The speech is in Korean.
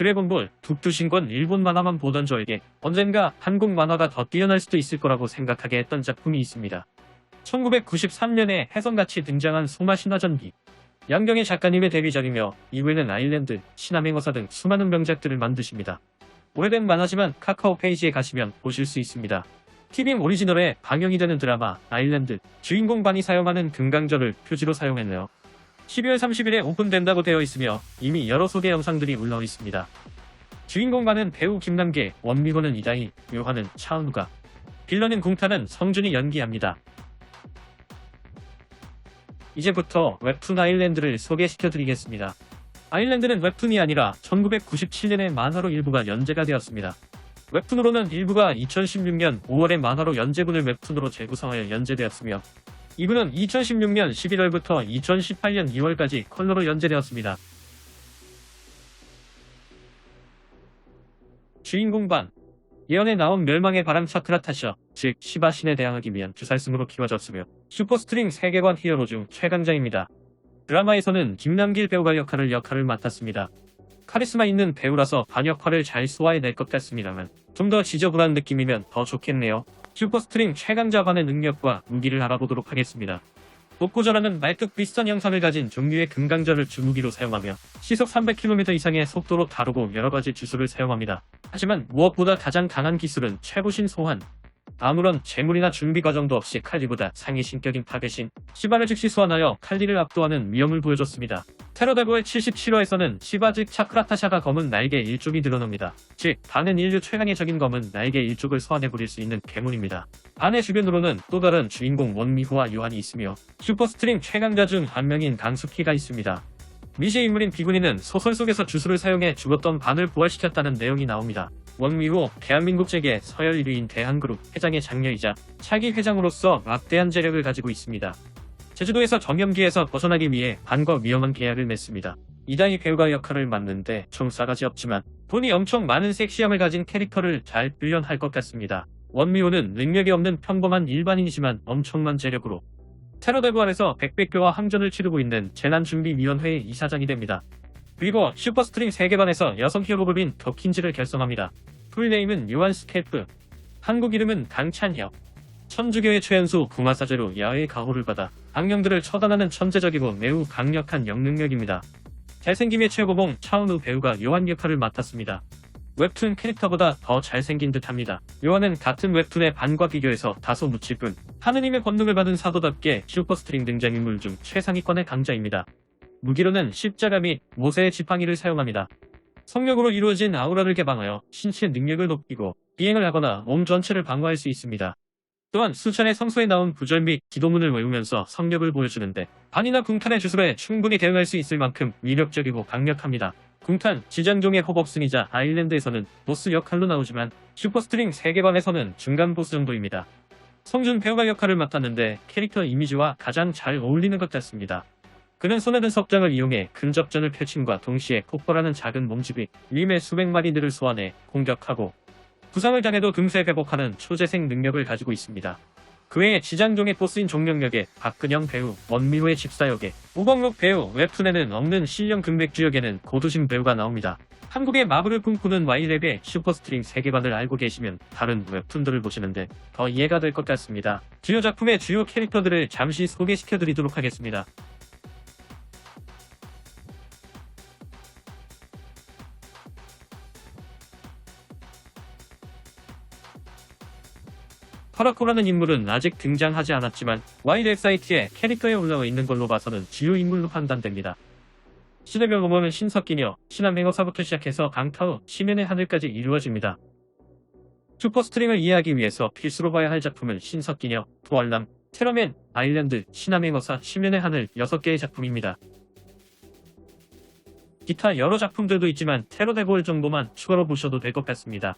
드래곤볼, 북두신권 일본 만화만 보던 저에게 언젠가 한국 만화가 더 뛰어날 수도 있을 거라고 생각하게 했던 작품이 있습니다. 1993년에 혜성같이 등장한 소마 신화전기. 양경의 작가님의 데뷔작이며 이후에는 아일랜드, 신화맹어사 등 수많은 명작들을 만드십니다. 오래된 만화지만 카카오 페이지에 가시면 보실 수 있습니다. TVM 오리지널에 방영이 되는 드라마 아일랜드 주인공 반이 사용하는 금강절을 표지로 사용했네요. 12월 30일에 오픈된다고 되어 있으며 이미 여러 소개 영상들이 올라와 있습니다. 주인공반은 배우 김남계, 원미호는 이다희, 묘화는 차은우가, 빌런인 궁타는 성준이 연기합니다. 이제부터 웹툰 아일랜드를 소개시켜드리겠습니다. 아일랜드는 웹툰이 아니라 1997년에 만화로 일부가 연재가 되었습니다. 웹툰으로는 일부가 2016년 5월에 만화로 연재분을 웹툰으로 재구성하여 연재되었으며 2부는 2016년 11월부터 2018년 2월까지 컬러로 연재되었습니다. 주인공 반 예언에 나온 멸망의 바람 차크라타셔, 즉 시바 신에 대항하기 위한 주살승으로 키워졌으며 슈퍼스트링 세계관 히어로 중 최강자입니다. 드라마에서는 김남길 배우가 역할을 역할을 맡았습니다. 카리스마 있는 배우라서 반역할을 잘 소화해낼 것 같습니다만 좀 더 지저분한 느낌이면 더 좋겠네요. 슈퍼스트링 최강 자반의 능력과 무기를 알아보도록 하겠습니다. 독고절하는 말뚝 비슷한 형상을 가진 종류의 금강절을 주무기로 사용하며 시속 300km 이상의 속도로 다루고 여러가지 주술을 사용합니다. 하지만 무엇보다 가장 강한 기술은 최고신 소환. 아무런 재물이나 준비 과정도 없이 칼리보다 상위 신격인 타겟인 시바를 즉시 소환하여 칼리를 압도하는 위험을 보여줬습니다. 테러대고의 77화에서는 시바 즉 차크라타샤가 검은 날개 일족이 드러납니다. 즉 반은 인류 최강의 적인 검은 날개 일족을 소환해 버릴 수 있는 괴물입니다. 반의 주변으로는 또 다른 주인공 원미호와 요한이 있으며 슈퍼스트링 최강자 중 한 명인 강수키가 있습니다. 미시 인물인 비구니는 소설 속에서 주술을 사용해 죽었던 반을 부활시켰다는 내용이 나옵니다. 원미호 대한민국 제계 서열 1위인 대한그룹 회장의 장녀이자 차기 회장으로서 막대한 재력을 가지고 있습니다. 제주도에서 정염기에서 벗어나기 위해 반과 위험한 계약을 맺습니다. 이다희 배우가 역할을 맡는데 좀 싸가지 없지만 돈이 엄청 많은 섹시함을 가진 캐릭터를 잘 표현할 것 같습니다. 원미호는 능력이 없는 평범한 일반인이지만 엄청난 재력으로 테러대부 안에서 백백교와 항전을 치르고 있는 재난준비위원회의 이사장이 됩니다. 그리고 슈퍼스트링 세계관에서 여성 히어로급인 더킨즈를 결성합니다. 풀네임은 요한 스케프, 한국 이름은 강찬혁. 천주교의 최연소 구마사제로 야외의 가호를 받아 악령들을 처단하는 천재적이고 매우 강력한 영능력입니다. 잘생김의 최고봉 차은우 배우가 요한 역할을 맡았습니다. 웹툰 캐릭터보다 더 잘생긴 듯합니다. 요한은 같은 웹툰의 반과 비교해서 다소 묻힐 뿐 하느님의 권능을 받은 사도답게 슈퍼스트링 등장인물 중 최상위권의 강자입니다. 무기로는 십자가 및 모세의 지팡이를 사용합니다. 성력으로 이루어진 아우라를 개방하여 신체 능력을 높이고 비행을 하거나 몸 전체를 방어할 수 있습니다. 또한 수천의 성소에 나온 구절 및 기도문을 외우면서 성력을 보여주는데 반이나 궁탄의 주술에 충분히 대응할 수 있을 만큼 위력적이고 강력합니다. 궁탄, 지장종의 호법승이자 아일랜드에서는 보스 역할로 나오지만 슈퍼스트링 세계관에서는 중간 보스 정도입니다. 성준 배우가 역할을 맡았는데 캐릭터 이미지와 가장 잘 어울리는 것 같습니다. 그는 손에 든 석장을 이용해 근접전을 펼침과 동시에 폭발하는 작은 몸집이 림의 수백 마리들을 소환해 공격하고 부상을 당해도 금세 회복하는 초재생 능력을 가지고 있습니다. 그 외에 지장종의 보스인 종력역에 박근영 배우, 원미호의 집사 역에 우광록 배우, 웹툰에는 없는 실력 금백주 역에는 고두심 배우가 나옵니다. 한국의 마블을 꿈꾸는 와이랩의 슈퍼스트링 세계관을 알고 계시면 다른 웹툰들을 보시는데 더 이해가 될 것 같습니다. 주요 작품의 주요 캐릭터들을 잠시 소개시켜드리도록 하겠습니다. 파라코라는 인물은 아직 등장하지 않았지만 와이랩 사이트에 캐릭터에 올라와 있는 걸로 봐서는 주요 인물로 판단됩니다. 시대별 모범은 신석기녀, 신한맹어사부터 시작해서 강타우, 시면의 하늘까지 이루어집니다. 슈퍼스트링을 이해하기 위해서 필수로 봐야 할 작품은 신석기녀, 부활남, 테러맨, 아일랜드, 신한맹어사, 시면의 하늘 6개의 작품입니다. 기타 여러 작품들도 있지만 테러데볼 정도만 추가로 보셔도 될 것 같습니다.